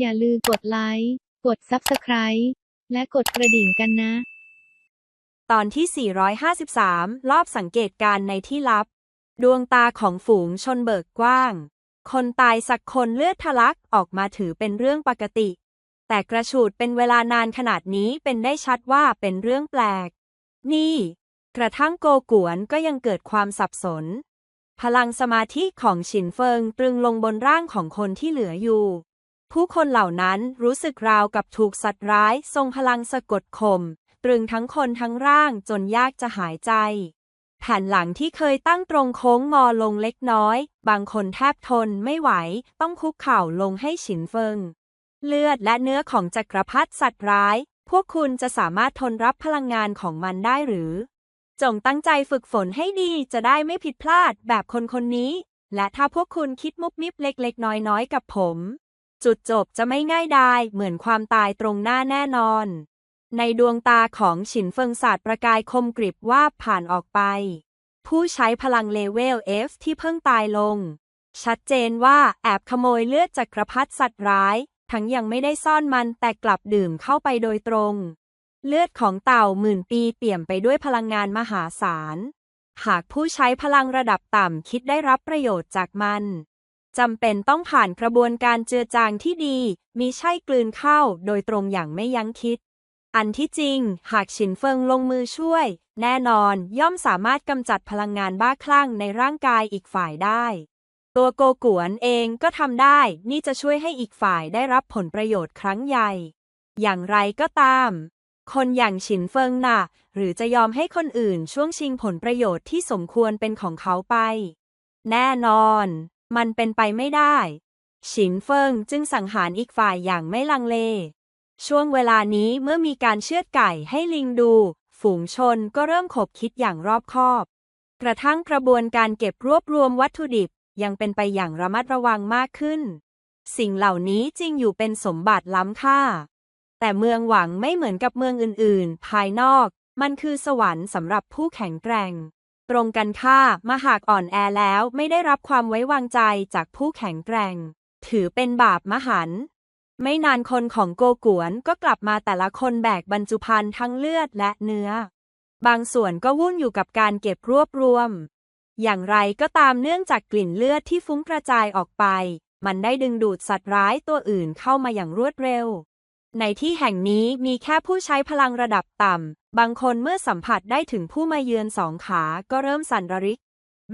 อย่าลืมกดไลค์ กด Subscribe และกดกระดิ่งกันนะ ตอนที่ 453 รอบสังเกตการณ์ในที่ลับ ดวงตาของฝูงชนเบิกกว้าง คนตายสักคนเลือดทะลักออกมาถือเป็นเรื่องปกติ แต่กระฉูดเป็นเวลานานขนาดนี้เป็นได้ชัดว่าเป็นเรื่องแปลก นี่ กระทั่งโกกวนก็ยังเกิดความสับสน พลังสมาธิของฉินเฟิงตรึงลงบนร่างของคนที่เหลืออยู่ ผู้คนเหล่านั้นรู้สึกราวกับถูกสัตว์ร้ายทรงพลังสะกดข่มตรึงทั้งคนทั้งร่างจนยากจะหายใจ แผ่นหลังที่เคยตั้งตรงโค้งงอลงเล็กน้อย บางคนแทบทนไม่ไหว ต้องคุกเข่าลงให้ฉินเฟิง เลือดและเนื้อของจักรพรรดิสัตว์ร้าย พวกคุณจะสามารถทนรับพลังงานของมันได้หรือ จงตั้งใจฝึกฝนให้ดีจะได้ไม่ผิดพลาดแบบคนคนนี้ และถ้าพวกคุณคิดมุบมิบเล็กๆ น้อยๆ กับผม จุดจบจะไม่ง่ายดายเหมือนความตายตรงหน้าแน่นอน ในดวงตาของฉินเฟิงศาสตร์ประกายคมกริบว่าผ่านออกไป ผู้ใช้พลังเลเวล F ที่เพิ่งตายลง ชัดเจนว่าแอบขโมยเลือดจากกระพัดสัตว์ร้าย ทั้งยังไม่ได้ซ่อนมันแต่กลับดื่มเข้าไปโดยตรง เลือดของเต่าหมื่นปีเปี่ยมไปด้วยพลังงานมหาศาลหากผู้ใช้พลังระดับต่ำคิดได้รับประโยชน์จากมัน จำเป็นต้องผ่านกระบวนการเจือจางที่ดีมีใช่กลืนเข้าโดยตรงอย่างไม่ยั้งคิด อันที่จริง หากฉินเฟิงลงมือช่วย แน่นอนย่อมสามารถกำจัดพลังงานบ้าคลั่งในร่างกายอีกฝ่ายได้ ตัวโกกวนเองก็ทำได้ นี่จะช่วยให้อีกฝ่ายได้รับผลประโยชน์ครั้งใหญ่ อย่างไรก็ตาม คนอย่างฉินเฟิงน่ะ หรือจะยอมให้คนอื่นช่วงชิงผลประโยชน์ที่สมควรเป็นของเขาไป แน่นอน มันเป็นไปไม่ได้ ฉินเฟิงจึงสังหารอีกฝ่ายอย่างไม่ลังเล ช่วงเวลานี้เมื่อมีการเชือดไก่ให้ลิงดู ฝูงชนก็เริ่มขบคิดอย่างรอบคอบ กระทั่งกระบวนการเก็บรวบรวมวัตถุดิบยังเป็นไปอย่างระมัดระวังมากขึ้น สิ่งเหล่านี้จริงอยู่เป็นสมบัติล้ำค่า แต่เมืองหวังไม่เหมือนกับเมืองอื่น ๆ ภายนอก มันคือสวรรค์สำหรับผู้แข็งแกร่ง ตรงกันข้ามหากอ่อนแอแล้วไม่ได้รับความไว้วางใจจากผู้แข็งแกร่ง ถือเป็นบาปมหันต์ไม่นานคนของโกกวนก็กลับมาแต่ละคนแบกบรรจุภัณฑ์ทั้งเลือดและเนื้อ บางส่วนก็วุ่นอยู่กับการเก็บรวบรวม อย่างไรก็ตามเนื่องจากกลิ่นเลือดที่ฟุ้งกระจายออกไป มันได้ดึงดูดสัตว์ร้ายตัวอื่นเข้ามาอย่างรวดเร็ว ในที่แห่งนี้มีแค่ผู้ใช้พลังระดับต่ำ บางคนเมื่อสัมผัสได้ถึงผู้มาเยือนสองขาก็เริ่มสั่นระริก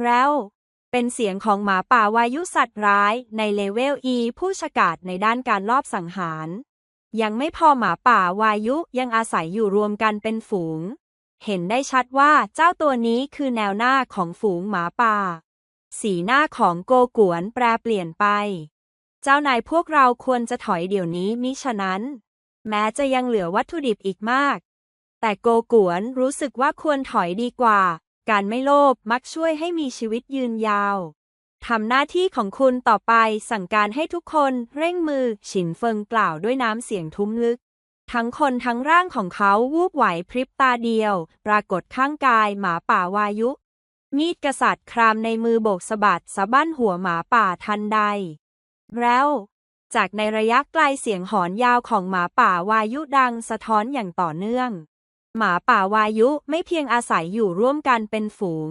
แล้ว เป็นเสียงของหมาป่าวายุสัตว์ร้ายในเลเวล E ผู้ฉกาจในด้านการลอบสังหาร ยังไม่พอหมาป่าวายุยังอาศัยอยู่รวมกันเป็นฝูง เห็นได้ชัดว่าเจ้าตัวนี้คือแนวหน้าของฝูงหมาป่า สีหน้าของโกกวนแปรเปลี่ยนไป เจ้านายพวกเราควรจะถอยเดี๋ยวนี้มิฉะนั้น แม้จะยังเหลือวัตถุดิบอีกมาก แต่โกกวนรู้สึกว่าควรถอยดีกว่า การไม่โลภมักช่วยให้มีชีวิตยืนยาวทำหน้าที่ของคุณต่อไปสั่งการให้ทุกคนเร่งมือฉินเฟิงกล่าวด้วยน้ำเสียงทุ้มลึก ทั้งคนทั้งร่างของเขาวูบไหวพริบตาเดียว ปรากฏข้างกายหมาป่าวายุ มีดกษัตริย์ครามในมือโบกสะบัดสะบั้นหัวหมาป่าทันใด แล้ว จากในระยะไกลเสียงหอนยาวของหมาป่าวายุดังสะท้อนอย่างต่อเนื่อง หมาป่าวายุไม่เพียงอาศัยอยู่ร่วมกันเป็นฝูง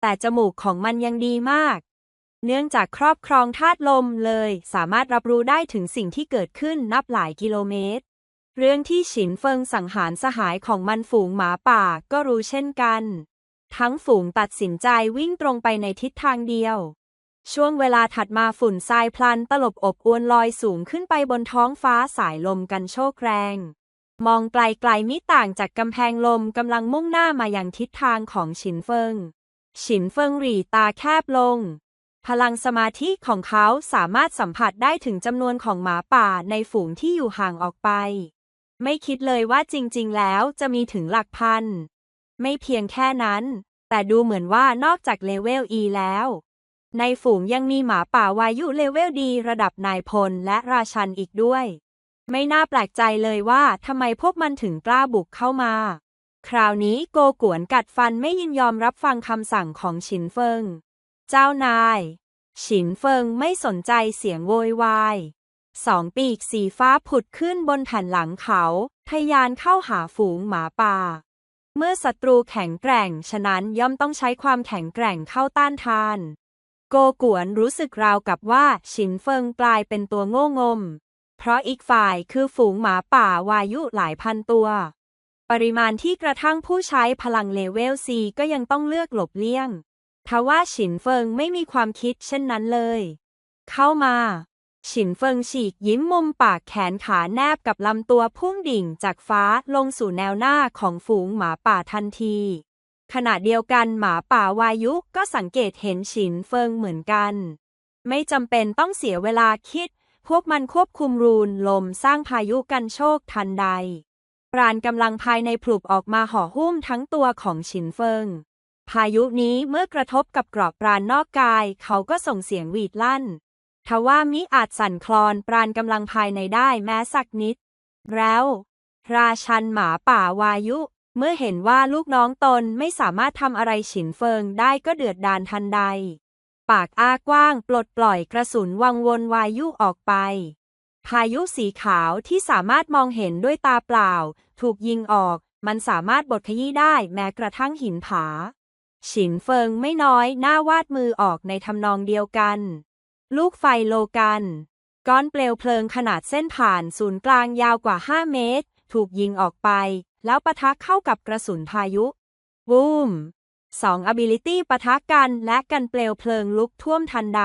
แต่จมูกของมันยังดีมาก เนื่องจากครอบครองธาตุลมเลย สามารถรับรู้ได้ถึงสิ่งที่เกิดขึ้นนับหลายกิโลเมตร เรื่องที่ฉินเฟิงสังหารสหายของมันฝูงหมาป่าก็รู้เช่นกัน ทั้งฝูงตัดสินใจวิ่งตรงไปในทิศทางเดียว ช่วงเวลาถัดมาฝุ่นทรายพลันตลบอบอวนลอยสูงขึ้นไปบนท้องฟ้าสายลมกันโชกแรง มองไกลๆมิต่างจากกำแพงลมกำลังมุ่งหน้ามาอย่างทิศทางของฉินเฟิง ฉินเฟิงหรีตาแคบลง พลังสมาธิของเขาสามารถสัมผัสได้ถึงจำนวนของหมาป่าในฝูงที่อยู่ห่างออกไป ไม่คิดเลยว่าจริงๆ แล้วจะมีถึงหลักพัน ไม่เพียงแค่นั้น แต่ดูเหมือนว่านอกจากเลเวล E แล้ว ในฝูงยังมีหมาป่าวายุเลเวลดีระดับนายพลและราชันอีกด้วย ไม่น่าแปลกใจเลยว่าทำไมพวกมันถึงกล้าบุกเข้ามา คราวนี้โกกวนกัดฟันไม่ยินยอมรับฟังคำสั่งของฉินเฟิง เจ้านาย ฉินเฟิงไม่สนใจเสียงโวยวายสองปีกสีฟ้าผุดขึ้นบนแผ่นหลังเขาทะยานเข้าหาฝูงหมาป่า เมื่อศัตรูแข็งแกร่ง ฉะนั้นย่อมต้องใช้ความแข็งแกร่งเข้าต้านทาน โกกวนรู้สึกราวกับว่าฉินเฟิงกลายเป็นตัวโง่งม เพราะอีกฝ่ายคือฝูงหมาป่าวายุหลายพันตัว ปริมาณที่กระทั่งผู้ใช้พลังเลเวลซีก็ยังต้องเลือกหลบเลี่ยงทว่าฉินเฟิงไม่มีความคิดเช่นนั้นเลย เข้ามาฉินเฟิงฉีกยิ้มมุมปากแขนขาแนบกับลำตัวพุ่งดิ่งจากฟ้าลงสู่แนวหน้าของฝูงหมาป่าทันที ขณะเดียวกันหมาป่าวายุก็สังเกตเห็นฉินเฟิงเหมือนกัน ไม่จำเป็นต้องเสียเวลาคิด พวกมันควบคุมรูนลมสร้างพายุกันโชคทันใด ปราณกำลังภายในผลุบออกมาห่อหุ้มทั้งตัวของฉินเฟิง พายุนี้เมื่อกระทบกับกรอบปราณนอกกาย เขาก็ส่งเสียงหวีดลั่น ทว่ามิอาจสั่นคลอนปราณกำลังภายในได้แม้สักนิด แล้ว ราชันหมาป่าวายุ เมื่อเห็นว่าลูกน้องตนไม่สามารถทำอะไรฉินเฟิงได้ก็เดือดดาลทันใด ปากอ้ากว้างปลดปล่อยกระสุนวังวนวายุออกไป พายุสีขาวที่สามารถมองเห็นด้วยตาเปล่า ถูกยิงออก มันสามารถบดขยี้ได้แม้กระทั่งหินผา ฉินเฟิงไม่น้อยหน้าวาดมือออกในทำนองเดียวกัน ลูกไฟโลกันก้อนเปลวเพลิงขนาดเส้นผ่านศูนย์กลางยาวกว่า 5 เมตร ถูกยิงออกไป แล้วปะทะเข้ากับกระสุนพายุบูมสอง ability ปะทะกันและกันเปลวเพลิงลุกท่วมทันใด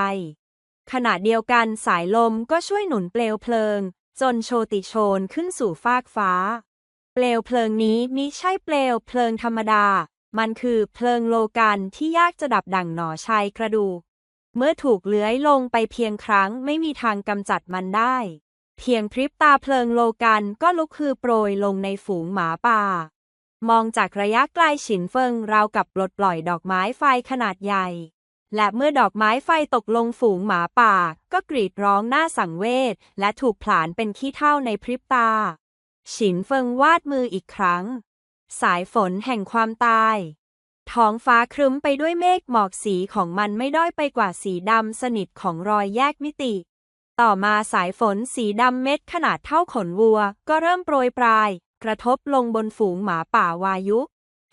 ขณะเดียวกันสายลมก็ช่วยหนุนเปลวเพลิง จนโชติโชนขึ้นสู่ฟากฟ้า เปลวเพลิงนี้มิใช่เปลวเพลิงธรรมดา มันคือเพลิงโลกันที่ยากจะดับดั่งหน่อชัยกระดูกเมื่อถูกเลื้อยลงไปเพียงครั้งไม่มีทางกำจัดมันได้ เพียงพริบตาเพลิงโลกันก็ลุกคือโปรยลงในฝูงหมาป่า มองจากระยะไกลฉินเฟิงราวกับปลดปล่อยดอกไม้ไฟขนาดใหญ่ และเมื่อดอกไม้ไฟตกลงฝูงหมาป่า ก็กรีดร้องหน้าสังเวชและถูกผลาญเป็นขี้เท่าในพริบตา ฉินเฟิงวาดมืออีกครั้ง สายฝนแห่งความตายท้องฟ้าครึ้มไปด้วยเมฆหมอกสีของมันไม่ด้อยไปกว่าสีดำสนิทของรอยแยกมิติ ต่อมาสายฝนสีดำเม็ดขนาดเท่าขนวัว ก็เริ่มโปรยปลาย กระทบลงบนฝูงหมาป่าวายุ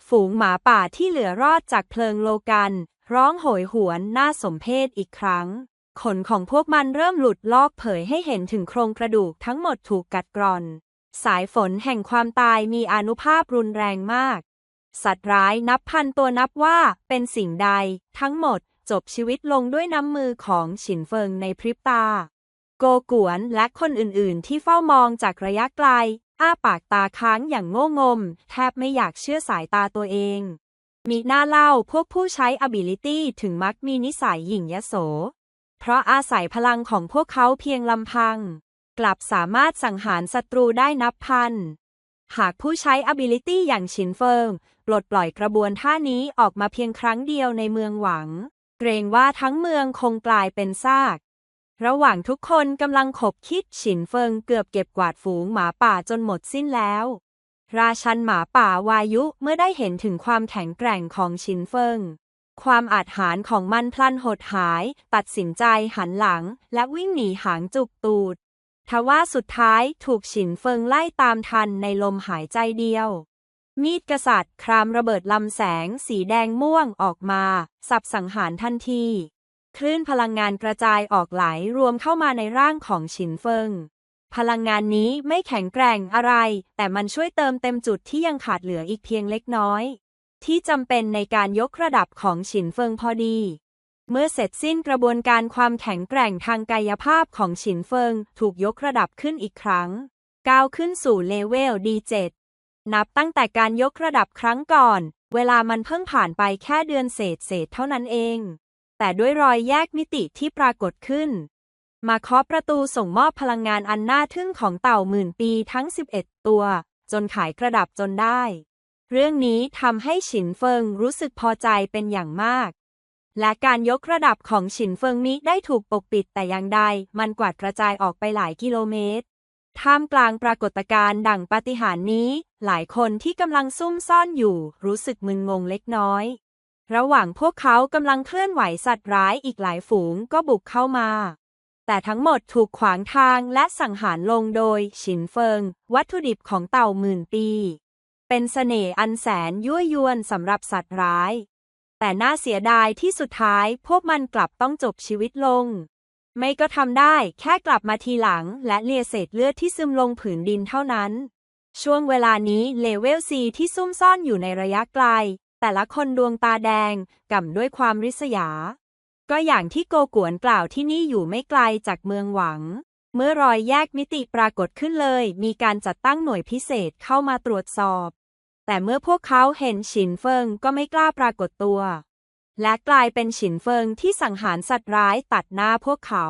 ฝูงหมาป่าที่เหลือรอดจากเพลิงโลกัน ร้องโหยหวนน่าสมเพชอีกครั้ง ขนของพวกมันเริ่มหลุดลอกเผยให้เห็นถึงโครงกระดูกทั้งหมดถูกกัดกร่อน สายฝนแห่งความตายมีอนุภาพรุนแรงมาก สัตว์ร้ายนับพันตัวนับว่าเป็นสิ่งใด ทั้งหมดจบชีวิตลงด้วยน้ำมือของฉินเฟิงในพริบตา โกกวนและคนอื่นๆ ที่เฝ้ามองจากระยะไกล อ้าปากตาค้างอย่างโง่งม แทบไม่อยากเชื่อสายตาตัวเอง มีหน้าเล่าพวกผู้ใช้ ability ถึงมักมีนิสัยหยิ่งยโส เพราะอาศัยพลังของพวกเขาเพียงลำพัง กลับสามารถสังหารศัตรูได้นับพัน หากผู้ใช้ ability อย่างชินเฟิงปลดปล่อยกระบวนท่านี้ออกมาเพียงครั้งเดียวในเมืองหวัง เกรงว่าทั้งเมืองคงกลายเป็นซาก ระหว่างทุกคนกำลังขบคิดฉินเฟิงเกือบเก็บกวาดฝูงหมาป่าจนหมดสิ้นแล้ว ราชันหมาป่าวายุเมื่อได้เห็นถึงความแข็งแกร่งของชินเฟิง ความอาจหารของมันพลันหดหาย ตัดสินใจหันหลัง และวิ่งหนีหางจุกตูดทว่าสุดท้ายถูกฉินเฟิงไล่ตามทันในลมหายใจเดียว มีดกษัตริย์ ครามระเบิดลำแสงสีแดงม่วงออกมา สับสังหารทันที คลื่นพลังงานกระจายออกไหลรวมเข้ามาในร่างของฉินเฟิง พลังงานนี้ไม่แข็งแกร่งอะไร แต่มันช่วยเติมเต็มจุดที่ยังขาดเหลืออีกเพียงเล็กน้อย ที่จำเป็นในการยกระดับของฉินเฟิงพอดี เมื่อเสร็จสิ้นกระบวนการความแข็งแกร่งทางกายภาพของฉินเฟิง ถูกยกระดับขึ้นอีกครั้ง ก้าวขึ้นสู่เลเวล D7 นับตั้งแต่การยกระดับครั้งก่อน เวลามันเพิ่งผ่านไปแค่เดือนเศษเศษๆเท่านั้นเอง แต่ด้วยรอยแยกมิติที่ปรากฏขึ้น มาเคาะประตูส่งมอบพลังงานอันน่าทึ่งของเต่าหมื่นปีทั้ง 11 ตัว จนขายกระดับจนได้ เรื่องนี้ทำให้ฉินเฟิงรู้สึกพอใจเป็นอย่างมาก และการยกระดับของฉินเฟิงมิได้ถูกปกปิดแต่อย่างใด มันกวาดกระจายออกไปหลายกิโลเมตรท่ามกลางปรากฏการณ์ดังปาฏิหาริย์นี้ หลายคนที่กำลังซุ่มซ่อนอยู่ รู้สึกมึนงงเล็กน้อย ระหว่างพวกเขากำลังเคลื่อนไหวสัตว์ร้ายอีกหลายฝูงก็บุกเข้ามา แต่ทั้งหมดถูกขวางทางและสังหารลงโดย ฉินเฟิง วัตถุดิบของเต่าหมื่นปี เป็นเสน่ห์อันแสนยั่วยวนสำหรับสัตว์ร้าย แต่น่าเสียดายที่สุดท้ายพวกมันกลับต้องจบชีวิตลง ไม่ก็ทำได้แค่กลับมาทีหลังและเลียเศษเลือดที่ซึมลงผืนดินเท่านั้นช่วงเวลานี้เลเวลซีที่ซุ่มซ่อนอยู่ในระยะไกล แต่ละคนดวงตาแดงก่ำด้วยความริษยา ก็อย่างที่โกกวนกล่าวที่นี่อยู่ไม่ไกลจากเมืองหวัง เมื่อรอยแยกมิติปรากฏขึ้นเลย มีการจัดตั้งหน่วยพิเศษเข้ามาตรวจสอบ แต่เมื่อพวกเขาเห็นฉินเฟิงก็ไม่กล้าปรากฏตัว และกลายเป็นฉินเฟิงที่สังหารสัตว์ร้ายตัดหน้าพวกเขา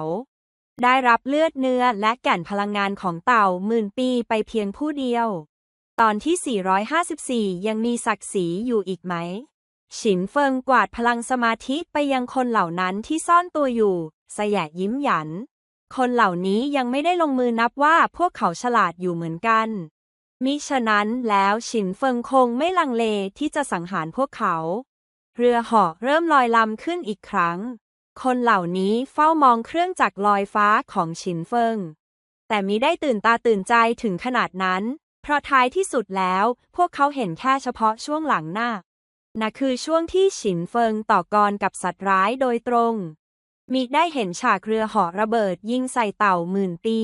ได้รับเลือดเนื้อและแก่นพลังงานของเต่าหมื่นปีไปเพียงผู้เดียว ตอนที่ 454 ยังมีศักดิ์ศรีอยู่อีกไหม ฉินเฟิงกวาดพลังสมาธิไปยังคนเหล่านั้นที่ซ่อนตัวอยู่ สยะยิ้มหยัน คนเหล่านี้ยังไม่ได้ลงมือนับว่าพวกเขาฉลาดอยู่เหมือนกัน มิฉะนั้นแล้วฉินเฟิงคงไม่ลังเลที่จะสังหารพวกเขา เรือเหาะเริ่มลอยลำขึ้นอีกครั้ง คนเหล่านี้เฝ้ามองเครื่องจักรลอยฟ้าของฉินเฟิง แต่มิได้ตื่นตาตื่นใจถึงขนาดนั้น เพราะท้ายที่สุดแล้ว พวกเขาเห็นแค่เฉพาะช่วงหลังหน้าน่ะคือช่วงที่ฉินเฟิงต่อกรกับสัตว์ร้ายโดยตรงมิได้เห็นฉากเรือหาะระเบิดยิงใส่เต่าหมื่นปี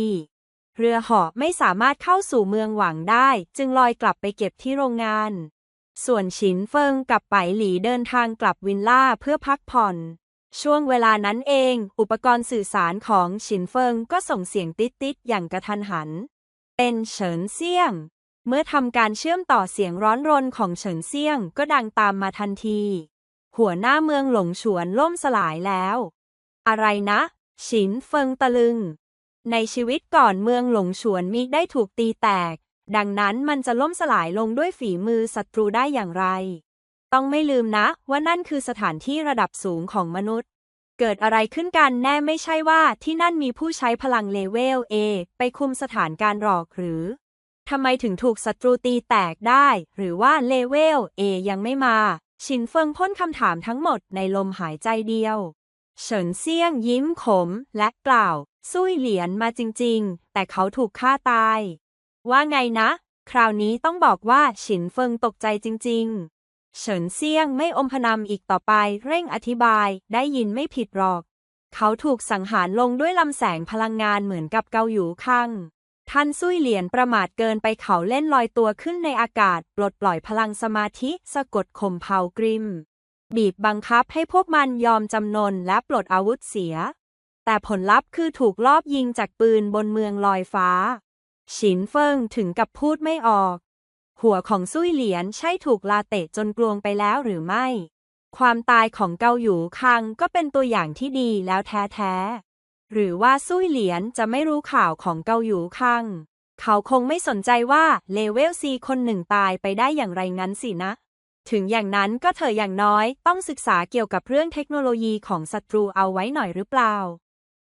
เรือหาะไม่สามารถเข้าสู่เมืองหวังได้ จึงลอยกลับไปเก็บที่โรงงาน ส่วนฉินเฟิงกับไปหลีเดินทางกลับวินล่าเพื่อพักผ่อน ช่วงเวลานั้นเอง อุปกรณ์สื่อสารของฉินเฟิงก็ส่งเสียงติดติดๆอย่างกระทันหัน เป็นเฉินเซี่ยง เมื่อทำการเชื่อมต่อเสียงร้อนรนของเฉินเซี่ยงก็ดังตามมาทันที หัวหน้าเมืองหลงฉวนล่มสลายแล้ว อะไรนะ ฉินเฟิงตะลึง ในชีวิตก่อนเมืองหลงฉวนมิได้ถูกตีแตก ดังนั้นมันจะล่มสลายลงด้วยฝีมือศัตรูได้อย่างไร ต้องไม่ลืมนะว่านั่นคือสถานที่ระดับสูงของมนุษย์ เกิดอะไรขึ้นกันแน่ไม่ใช่ว่าที่นั่นมีผู้ใช้พลังเลเวล A ไปคุมสถานการณ์หรอกหรือทำไมถึงถูกศัตรูตีแตกได้ หรือว่าเลเวล A ยังไม่มา ชินเฟิงพ่นคำถามทั้งหมดในลมหายใจเดียว เฉินเซี่ยงยิ้มขม และกล่าวซุยเหรียญมาจริง ๆ แต่เขาถูกฆ่าตาย ว่าไงนะ คราวนี้ต้องบอกว่าฉินเฟิงตกใจจริง ๆ เฉินเซียงไม่อมพนำอีกต่อไปเร่งอธิบายได้ยินไม่ผิดหรอก เขาถูกสังหารลงด้วยลำแสงพลังงานเหมือนกับเกาหยูคังท่านซุยเหรียญประมาทเกินไปเขาเล่นลอยตัวขึ้นในอากาศ ปลดปล่อยพลังสมาธิสะกดข่มเผากริม บีบบังคับให้พวกมันยอมจำนนและปลดอาวุธเสีย แต่ผลลัพธ์คือถูกลอบยิงจากปืนบนเมืองลอยฟ้า ฉินเฟิงถึงกับพูดไม่ออก หัวของซุยเหรียญใช่ถูกลาเตะจนกลวงไปแล้วหรือไม่ ความตายของเกาหยูคังก็เป็นตัวอย่างที่ดีแล้วแท้ๆ หรือว่าซุยเหรียญจะไม่รู้ข่าวของเกาหยูคัง เขาคงไม่สนใจว่าเลเวลซีคนหนึ่งตายไปได้อย่างไรงั้นสินะ ถึงอย่างนั้นก็เถอะอย่างน้อยต้องศึกษาเกี่ยวกับเรื่องเทคโนโลยีของศัตรูเอาไว้หน่อยหรือเปล่า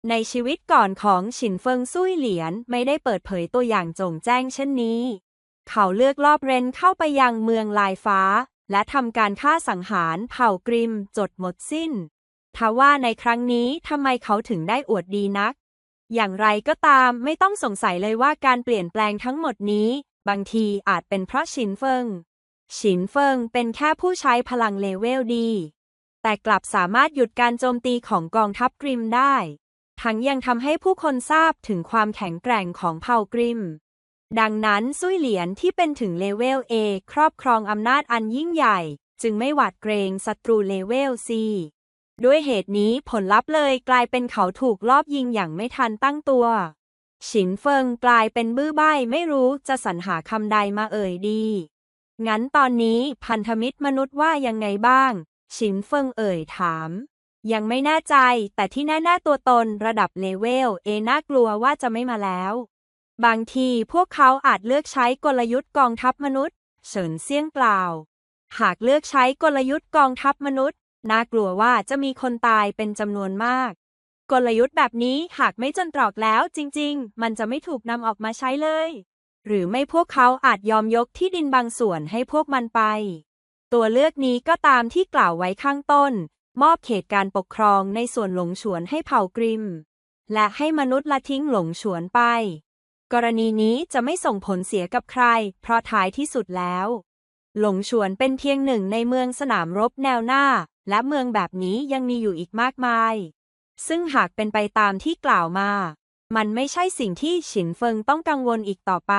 ในชีวิตก่อนของฉินเฟิงซุยเหรียญไม่ได้เปิดเผยตัวอย่างจงแจ้งเช่นนี้ เขาเลือกลอบเร้นเข้าไปยังเมืองลายฟ้า และทำการฆ่าสังหารเผ่ากริมจดหมดสิ้น ทว่าในครั้งนี้ทำไมเขาถึงได้อวดดีนัก อย่างไรก็ตามไม่ต้องสงสัยเลยว่าการเปลี่ยนแปลงทั้งหมดนี้ บางทีอาจเป็นเพราะฉินเฟิงฉินเฟิงเป็นแค่ผู้ใช้พลังเลเวลดี แต่กลับสามารถหยุดการโจมตีของกองทัพกริมได้ ทั้งยังทำให้ผู้คนทราบถึงความแข็งแกร่งของเผ่ากริม ดังนั้นซุยเหรียญที่เป็นถึงเลเวล A ครอบครองอำนาจอันยิ่งใหญ่ จึงไม่หวาดเกรงศัตรูเลเวล C ด้วยเหตุนี้ผลลัพธ์เลยกลายเป็นเขาถูกลอบยิงอย่างไม่ทันตั้งตัว ฉินเฟิงกลายเป็นบื้อใบ้ไม่รู้จะสรรหาคำใดมาเอ่ยดี งั้นตอนนี้พันธมิตรมนุษย์ว่ายังไงบ้าง ฉินเฟิงเอ่ยถาม ยังไม่แน่ใจแต่ที่แน่ๆตัวตนระดับเลเวลเอน่ากลัวว่าจะไม่มาแล้ว บางทีพวกเขาอาจเลือกใช้กลยุทธ์กองทัพมนุษย์ เฉินเซี่ยงกล่าว หากเลือกใช้กลยุทธ์กองทัพมนุษย์ น่ากลัวว่าจะมีคนตายเป็นจำนวนมาก กลยุทธ์แบบนี้หากไม่จนตรอกแล้วจริง ๆ มันจะไม่ถูกนำออกมาใช้เลย หรือไม่พวกเขาอาจยอมยกที่ดินบางส่วนให้พวกมันไป ตัวเลือกนี้ก็ตามที่กล่าวไว้ข้างต้น มอบเขตการปกครองในส่วนหลงฉวนให้เผ่ากริม และให้มนุษย์ละทิ้งหลงฉวนไป กรณีนี้จะไม่ส่งผลเสียกับใคร เพราะท้ายที่สุดแล้ว หลงฉวนเป็นเพียงหนึ่งในเมืองสนามรบแนวหน้า และเมืองแบบนี้ยังมีอยู่อีกมากมาย ซึ่งหากเป็นไปตามที่กล่าวมา มันไม่ใช่สิ่งที่ฉินเฟิงต้องกังวลอีกต่อไป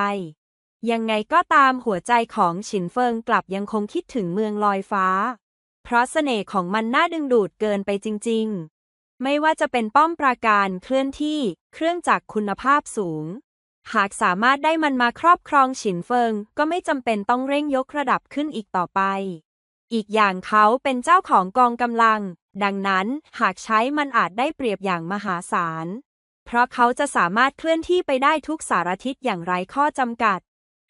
ยังไงก็ตามหัวใจของฉินเฟิงกลับยังคงคิดถึงเมืองลอยฟ้า เพราะเสน่ห์ของมันน่าดึงดูดเกินไปจริง ๆ ไม่ว่าจะเป็นป้อมปราการเคลื่อนที่เครื่องจักรคุณภาพสูง หากสามารถได้มันมาครอบครองฉินเฟิง ก็ไม่จำเป็นต้องเร่งยกระดับขึ้นอีกต่อไป อีกอย่างเขาเป็นเจ้าของกองกำลัง ดังนั้นหากใช้มันอาจได้เปรียบอย่างมหาศาล เพราะเขาจะสามารถเคลื่อนที่ไปได้ทุกสารทิศอย่างไร้ข้อจำกัด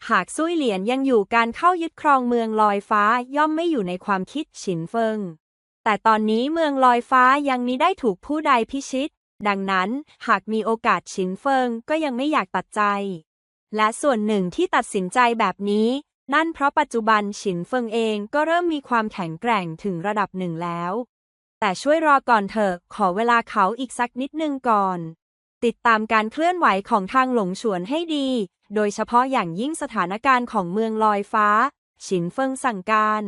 หากซุยเหลียนยังอยู่การเข้ายึดครองเมืองลอยฟ้าย่อมไม่อยู่ในความคิดฉินเฟิง แต่ตอนนี้เมืองลอยฟ้ายังมิได้ถูกผู้ใดพิชิต ดังนั้นหากมีโอกาสฉินเฟิงก็ยังไม่อยากตัดใจ และส่วนหนึ่งที่ตัดสินใจแบบนี้ นั่นเพราะปัจจุบันฉินเฟิงเองก็เริ่มมีความแข็งแกร่งถึงระดับหนึ่งแล้ว แต่ช่วยรอก่อนเถอะขอเวลาเขาอีกสักนิดนึงก่อน ติดตามการเคลื่อนไหวของทางหลงฉวนให้ดี โดยเฉพาะอย่างยิ่งสถานการณ์ของเมืองลอยฟ้าฉินเฟิงสั่งการ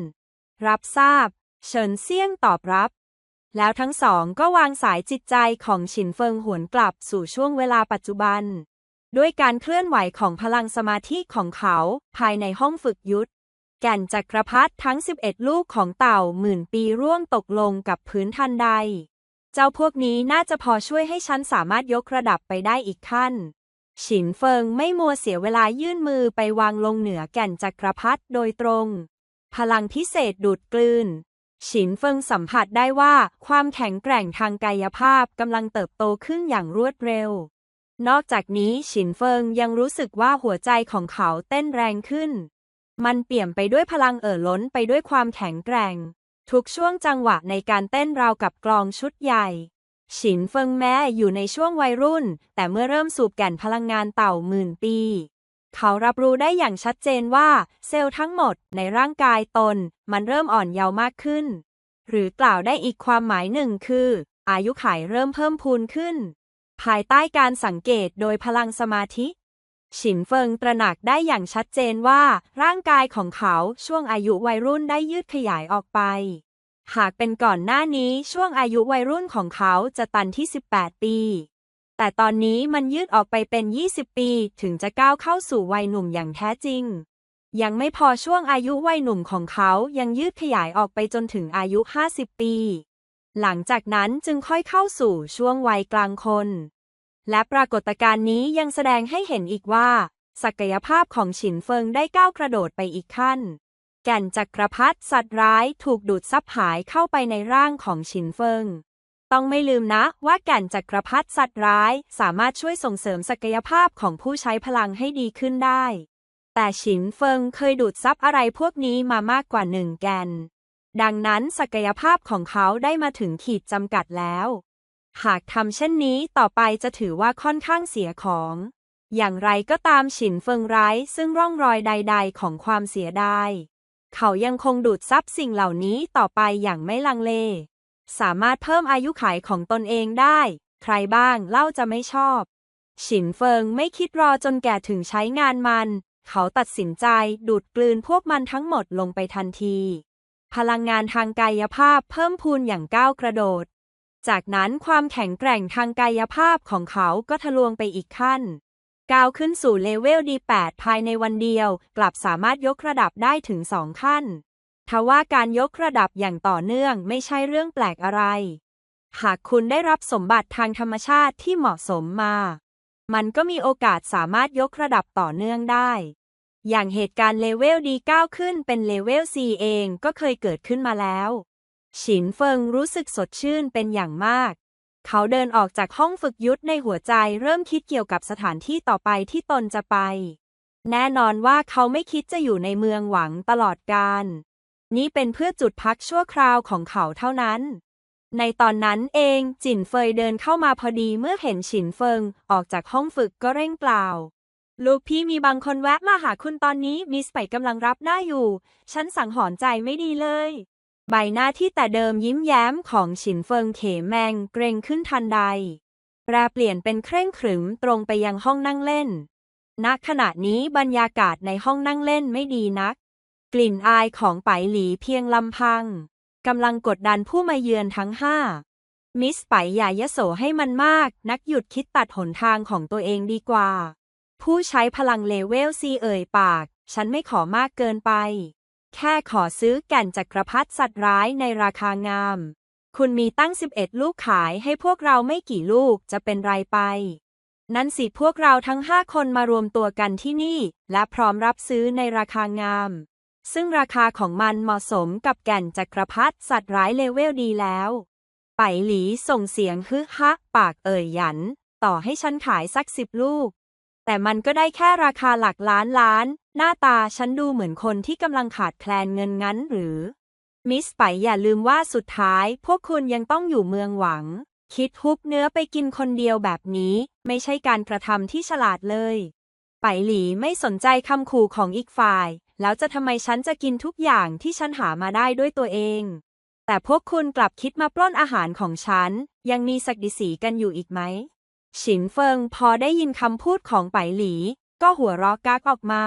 รับทราบ เฉินเซี่ยงตอบรับ แล้วทั้งสองก็วางสายจิตใจของฉินเฟิงหวนกลับสู่ช่วงเวลาปัจจุบัน ด้วยการเคลื่อนไหวของพลังสมาธิของเขา ภายในห้องฝึกยุทธแก่นจักรพรรดิทั้ง 11 ลูกของเต่าหมื่นปีร่วงตกลงกับพื้นทันใด เจ้าพวกนี้น่าจะพอช่วยให้ฉันสามารถยกระดับไปได้อีกขั้น ฉินเฟิงไม่มัวเสียเวลายื่นมือไปวางลงเหนือแก่นจักรพรรดิโดยตรง พลังพิเศษดูดกลืน ฉินเฟิงสัมผัสได้ว่าความแข็งแกร่งทางกายภาพกำลังเติบโตขึ้นอย่างรวดเร็ว นอกจากนี้ฉินเฟิงยังรู้สึกว่าหัวใจของเขาเต้นแรงขึ้น มันเปี่ยมไปด้วยพลังเอ่อล้นไปด้วยความแข็งแกร่ง ทุกช่วงจังหวะในการเต้นราวกับกลองชุดใหญ่ ฉินเฟิงแม้อยู่ในช่วงวัยรุ่น แต่เมื่อเริ่มสูบแก่นพลังงานเต่าหมื่นปี เขารับรู้ได้อย่างชัดเจนว่าเซลล์ทั้งหมดในร่างกายตน มันเริ่มอ่อนเยาว์มากขึ้น หรือกล่าวได้อีกความหมายหนึ่งคือ อายุขัยเริ่มเพิ่มพูนขึ้น ภายใต้การสังเกตโดยพลังสมาธิ ฉินเฟิงตระหนักได้อย่างชัดเจนว่า ร่างกายของเขาช่วงอายุวัยรุ่นได้ยืดขยายออกไป หากเป็นก่อนหน้านี้ช่วงอายุวัยรุ่นของเขาจะตันที่ 18 ปี แต่ตอนนี้มันยืดออกไปเป็น 20 ปี ถึงจะก้าวเข้าสู่วัยหนุ่มอย่างแท้จริง ยังไม่พอช่วงอายุวัยหนุ่มของเขายังยืดขยายออกไปจนถึงอายุ 50 ปี หลังจากนั้นจึงค่อยเข้าสู่ช่วงวัยกลางคน และปรากฏการณ์นี้ยังแสดงให้เห็นอีกว่า ศักยภาพของฉินเฟิงได้ก้าวกระโดดไปอีกขั้น แก่นจักรพรรดิสัตว์ร้ายถูกดูดซับหายเข้าไปในร่างของฉินเฟิง ต้องไม่ลืมนะว่าแก่นจักรพรรดิสัตว์ร้าย สามารถช่วยส่งเสริมศักยภาพของผู้ใช้พลังให้ดีขึ้นได้ แต่ฉินเฟิงเคยดูดซับอะไรพวกนี้มามากกว่าหนึ่งแกน ดังนั้นศักยภาพของเขาได้มาถึงขีดจำกัดแล้ว หากทำเช่นนี้ต่อไปจะถือว่าค่อนข้างเสียของ อย่างไรก็ตามฉินเฟิงไร้ซึ่งร่องรอยใด ๆ ของความเสียดายเขายังคงดูดซับสิ่งเหล่านี้ต่อไปอย่างไม่ลังเล สามารถเพิ่มอายุขัยของตนเองได้ ใครบ้างเล่าจะไม่ชอบ ฉินเฟิงไม่คิดรอจนแก่ถึงใช้งานมัน เขาตัดสินใจดูดกลืนพวกมันทั้งหมดลงไปทันที พลังงานทางกายภาพเพิ่มพูนอย่างก้าวกระโดด จากนั้นความแข็งแกร่งทางกายภาพของเขาก็ทะลวงไปอีกขั้น ก้าวขึ้นสู่เลเวล D8 ภายในวันเดียว กลับสามารถยกระดับได้ถึงสองขั้น ทว่าการยกระดับอย่างต่อเนื่องไม่ใช่เรื่องแปลกอะไร หากคุณได้รับสมบัติทางธรรมชาติที่เหมาะสมมา มันก็มีโอกาสสามารถยกระดับต่อเนื่องได้ อย่างเหตุการณ์เลเวล D9 ขึ้นเป็นเลเวล C เองก็เคยเกิดขึ้นมาแล้ว ฉินเฟิงรู้สึกสดชื่นเป็นอย่างมาก เขาเดินออกจากห้องฝึกยุทธในหัวใจเริ่มคิดเกี่ยวกับสถานที่ต่อไปที่ตนจะไป แน่นอนว่าเขาไม่คิดจะอยู่ในเมืองหวังตลอดกาล นี่เป็นเพื่อจุดพักชั่วคราวของเขาเท่านั้น ในตอนนั้นเองจินเฟยเดินเข้ามาพอดีเมื่อเห็นฉินเฟิง ออกจากห้องฝึกก็เร่งกล่าว ลูกพี่มีบางคนแวะมาหาคุณตอนนี้มิสไปกำลังรับหน้าอยู่ ฉันสังหรณ์ใจไม่ดีเลย ใบหน้าที่แต่เดิมยิ้มแย้มของฉินเฟิงเขแมงเกรงขึ้นทันใดแปรเปลี่ยนเป็นเคร่งขรึมตรงไปยังห้องนั่งเล่น ณ ขณะนี้บรรยากาศในห้องนั่งเล่นไม่ดีนัก กลิ่นอายของไปหลีเพียงลำพังกำลังกดดันผู้มาเยือนทั้งห้ามิสไปอย่ายโสให้มันมาก นักหยุดคิดตัดหนทางของตัวเองดีกว่า ผู้ใช้พลังเลเวลซีเอ่ยปาก ฉันไม่ขอมากเกินไป แค่ขอซื้อแก่นจักรพรรดิสัตว์ร้ายในราคางาม คุณมีตั้ง 11 ลูกขายให้พวกเราไม่กี่ลูกจะเป็นไรไป นั่นสิพวกเราทั้งห้าคนมารวมตัวกันที่นี่ และพร้อมรับซื้อในราคางาม ซึ่งราคาของมันเหมาะสมกับแก่นจักรพรรดิสัตว์ร้ายเลเวลดีแล้ว ไปหลีส่งเสียงฮึฮะปากเอ่ยหยัน ต่อให้ฉันขายสักสิบลูก แต่มันก็ได้แค่ราคาหลักล้านล้าน หน้าตาฉันดูเหมือนคนที่กำลังขาดแคลนเงินงั้นหรือ มิสไปอย่าลืมว่าสุดท้าย พวกคุณยังต้องอยู่เมืองหวัง คิดฮุบเนื้อไปกินคนเดียวแบบนี้ ไม่ใช่การกระทำที่ฉลาดเลย ไปหลีไม่สนใจคำขู่ของอีกฝ่าย แล้วจะทำไมฉันจะกินทุกอย่างที่ฉันหามาได้ด้วยตัวเอง แต่พวกคุณกลับคิดมาปล้นอาหารของฉัน ยังมีศักดิสีกันอยู่อีกไหม ฉินเฟิงพอได้ยินคำพูดของไปหลี ก็หัวเราะกากออกมา